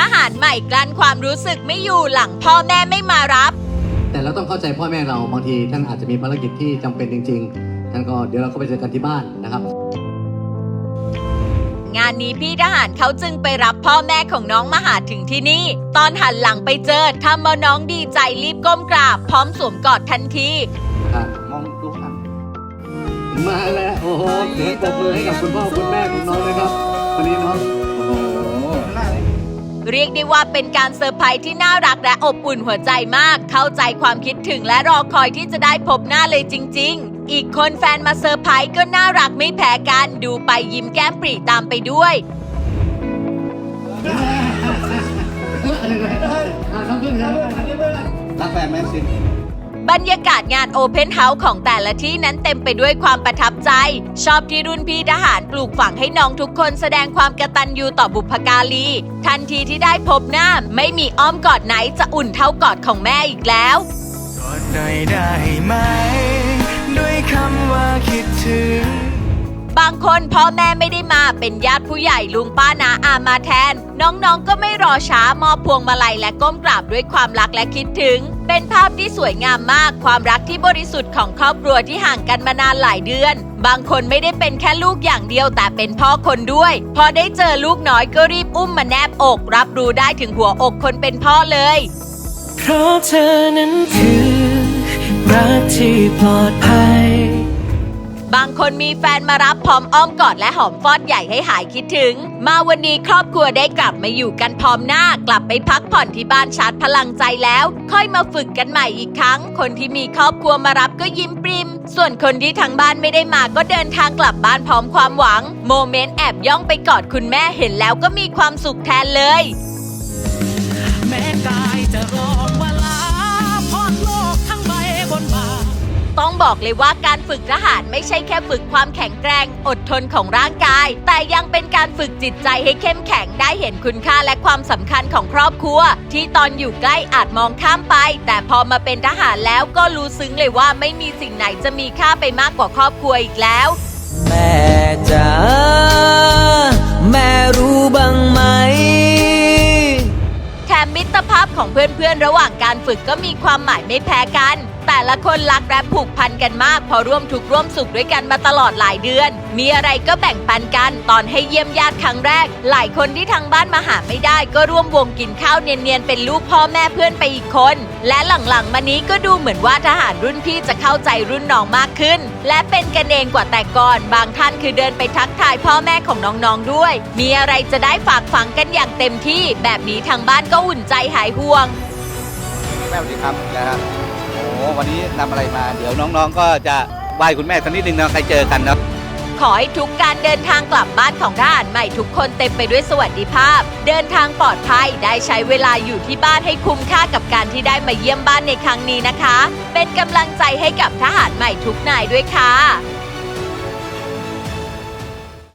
ทหารใหม่กลั้นความรู้สึกไม่อยู่หลังพ่อแม่ไม่มารับ แต่เราต้องเข้าใจพ่อแม่เราบางทีท่านอาจจะมีภารกิจที่จำเป็นจริงๆท่านก็เดี๋ยวเราก็ไปเจอกันที่บ้านนะครับ งานนี้พี่ทหารเขาจึงไปรับพ่อแม่ของน้องมาหาถึงที่นี่ ตอนหันหลังไปเจอทำเอาน้องดีใจรีบก้มกราบ พร้อมสวมกอดทันทีครับมองดูข้างมาแล้วโอ้โหเสียงปรบมือให้กับคุณพ่อคุณแม่ของน้องนะครับวันนี้น้องโอ้โหหน้าเลย เรียกได้ว่าเป็นการเซอร์ไพรส์ที่น่ารักและอบอุ่นหัวใจมาก เข้าใจความคิดถึงและรอคอยที่จะได้พบหน้าเลยจริง ๆอีกคนแฟนมาเซอร์ไพรส์ก็น่ารักไม่แพ้กัน ดูไปยิ้มแก้มปรีตามไปด้วย รักแฟนไหมสิ บรรยากาศงานโอเพนเฮาส์ของแต่ละที่นั้นเต็มไปด้วยความประทับใจ ชอบที่รุ่นพี่ทหารปลูกฝังให้น้องทุกคนแสดงความกตัญญูต่อบุพการี ทันทีที่ได้พบหน้า ไม่มีอ้อมกอดไหนจะอุ่นเท่ากอดของแม่อีกแล้วกอดหน่อยได้ไหม ด้วยคำว่าคิดถึงบางคนพ่อแม่ไม่ได้มาเป็นญาติผู้ใหญ่ลุงป้านาอามาแทน น้องๆก็ไม่รอช้ามอบพวงมาลัยและก้มกราบด้วยความรักและคิดถึง เป็นภาพที่สวยงามมาก ความรักที่บริสุทธิ์ของครอบครัวที่ห่างกันมานานหลายเดือน บางคนไม่ได้เป็นแค่ลูกอย่างเดียวแต่เป็นพ่อคนด้วย พอได้เจอลูกน้อยก็รีบอุ้มมาแนบอก รับรู้ได้ถึงหัวอกคนเป็นพ่อเลย เพราะเธอนั้นคือรักที่ปลอดภัย บางคนมีแฟนมารับพร้อมอ้อมกอดและหอมฟอดใหญ่ให้หายคิดถึง มาวันนี้ครอบครัวได้กลับมาอยู่กันพร้อมหน้า กลับไปพักผ่อนที่บ้านชาร์จพลังใจแล้ว ค่อยมาฝึกกันใหม่อีกครั้ง คนที่มีครอบครัวมารับก็ยิ้มปริม ส่วนคนที่ทางบ้านไม่ได้มาก็เดินทางกลับบ้านพร้อมความหวัง โมเมนต์แอบย่องไปกอดคุณแม่เห็นแล้วก็มีความสุขแทนเลย บอกเลยว่าการฝึกทหารไม่ใช่แค่ฝึกความแข็งแกร่ง อดทนของร่างกาย แต่ยังเป็นการฝึกจิตใจให้เข้มแข็งได้เห็นคุณค่าและความสำคัญของครอบครัว ที่ตอนอยู่ใกล้อาจมองข้ามไป แต่พอมาเป็นทหารแล้วก็รู้ซึ้งเลยว่าไม่มีสิ่งไหนจะมีค่าไปมากกว่าครอบครัวอีกแล้ว แม่จ๋าแม่รู้บ้างไหมแถมมิตรภาพของเพื่อนๆ ระหว่างการฝึกก็มีความหมายไม่แพ้กัน แต่ละคนรักและผูกพันกันมาก พอร่วมทุกข์ร่วมสุขด้วยกันมาตลอดหลายเดือน มีอะไรก็แบ่งปันกัน ตอนให้เยี่ยมญาติครั้งแรก หลายคนที่ทางบ้านมาหาไม่ได้ ก็ร่วมวงกินข้าวเนียนๆเป็นลูกพ่อแม่เพื่อนไปอีกคน และหลังๆมานี้ก็ดูเหมือนว่าทหารรุ่นพี่จะเข้าใจรุ่นน้องมากขึ้น และเป็นกันเองกว่าแต่ก่อน บางท่านคือเดินไปทักทายพ่อแม่ของน้องๆด้วย มีอะไรจะได้ฝากฝังกันอย่างเต็มที่ แบบนี้ทางบ้านก็อุ่นใจหายห่วง แม่สวัสดีครับนะครับ วันนี้นำอะไรมา เดี๋ยวน้องๆ ก็จะไหว้คุณแม่สักนิดนึงนะใครเจอกันเนาะ ขอให้ทุกการเดินทางกลับบ้านของทหารใหม่ทุกคนเต็มไปด้วยสวัสดิภาพ เดินทางปลอดภัยได้ใช้เวลาอยู่ที่บ้านให้คุ้มค่ากับการที่ได้มาเยี่ยมบ้านในครั้งนี้นะคะ เป็นกำลังใจให้กับทหารใหม่ทุกนายด้วยค่ะ